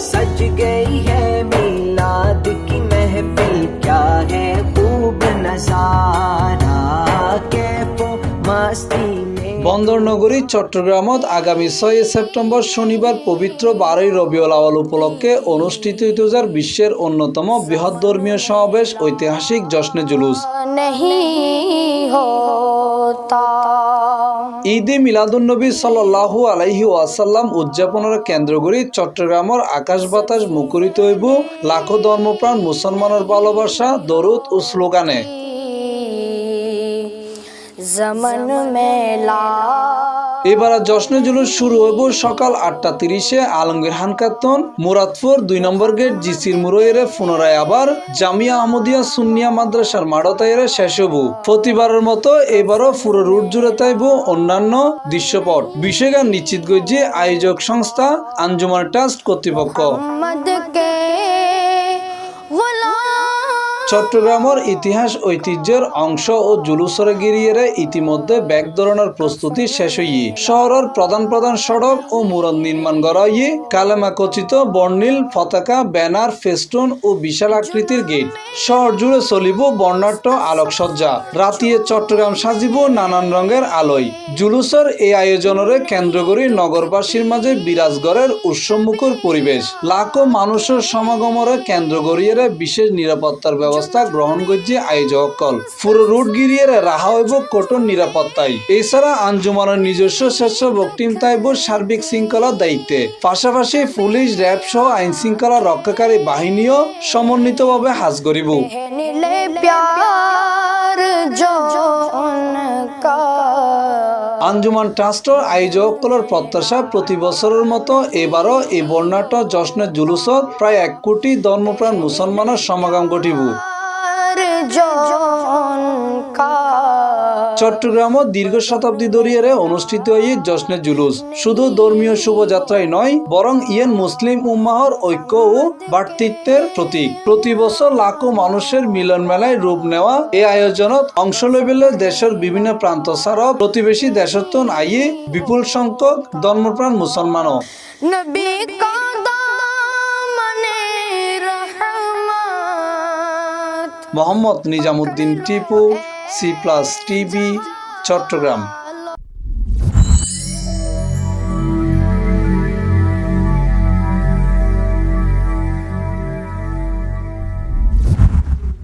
सज गई है मिलाद की महफिल। क्या है खूब नज़ारा? कैफो मस्ती বন্দর নগরী চট্টগ্রামত আগামী ছয় সেপ্টেম্বর শনিবার পবিত্র বারোই রবিউল আওয়াল উপলক্ষে অনুষ্ঠিত হইতে বিশ্বের অন্যতম বৃহৎ ধর্মীয় সমাবেশ ঐতিহাসিক জশ্নে জুলুস। ঈদে মিলাদুন্নবী সাল্লাহ আলাইহি ওয়াসাল্লাম উদযাপনের কেন্দ্র করে চট্টগ্রামের আকাশ বাতাস মুখরিত হইব। লাখো ধর্মপ্রাণ মুসলমানের ভালোবাসা দরুদ ও স্লোগানে। এবার জশ্নে জুলুস শুরু হইব সকাল আটটা তিরিশে আলমগীর হানকাতন মুরাদপুর দুই নম্বর গেট জিসির মুরইরে পুনরায় আবার জামিয়া আহমদিয়া সুনিয়া মাদ্রাসার মাড়তাইরে শেষ হব প্রতিবারের মতো এবারও পুরো রুট জুড়ে তাইব অন্যান্য দৃশ্যপট। বিষয়গান নিশ্চিত করছে আয়োজক সংস্থা আঞ্জুমান ট্রাস্ট কর্তৃপক্ষ। চট্টগ্রামের ইতিহাস ঐতিহ্যের অংশ ও জুলুসরে গিরিয়ে ইতিমধ্যে ব্যাগ ধরনের প্রস্তুতি শেষ হইয়ে শহরের প্রধান প্রধান সড়ক ও মুরন নির্মাণ করা হইয়ে কালেমা খচিত বর্ণিল পতাকা, ব্যানার, ফেস্টুন ও বিশাল আকৃতির গেট। শহর জুড়ে চলিব বর্ণাঢ্য আলোকসজ্জা। রাতিয়ে চট্টগ্রাম সাজিব নানান রঙের আলোয়। জুলুসের এই আয়োজনের কেন্দ্র করে নগরবাসীর মাঝে বিরাজগড়ের উৎসবমুখর পরিবেশ। লাখো মানুষের সমাগমরে কেন্দ্র করিয়ে বিশেষ নিরাপত্তার ব্যবস্থা ব্যবস্থা গ্রহণ করছে আয়োজক পুরো রুট গিরিয়ে রাহা হইব কঠোর নিরাপত্তায়। এছাড়া আঞ্জুমানের নিজস্ব স্বেচ্ছ টিম তাইব সার্বিক শৃঙ্খলার দায়িত্বে। পাশাপাশি পুলিশ র্যাব সহ আইন শৃঙ্খলা রক্ষাকারী বাহিনীও সমন্বিতভাবে হাজ করিব। আঞ্জুমান ট্রাস্টর আয়োজকসকলের প্রত্যাশা প্রতি বছরের মতো এবারও এই বর্ণাট্য জশ্নের জুলুসত প্রায় এক কোটি ধর্মপ্রাণ মুসলমানের সমাগম ঘটিব। চট্টগ্রামও দীর্ঘ শতাব্দী দরিয়ারে অনুষ্ঠিত এই জশ্নে জুলুস। শুধু ধর্মীয় শুভযাত্রাই নয় বরং ইয়েন মুসলিম উম্মাহর ঐক্য ও বার্তৃত্বের প্রতীক। প্রতি বছর লাখো মানুষের মিলন মেলায় রূপ নেওয়া এই আয়োজনত অংশ লেবেলে দেশের বিভিন্ন প্রান্ত ছাড়াও প্রতিবেশী দেশত্ব আইয়ে বিপুল সংখ্যক ধর্মপ্রাণ মুসলমানও। Mohammad Nizamuddin Tipu C plus TV Chattogram.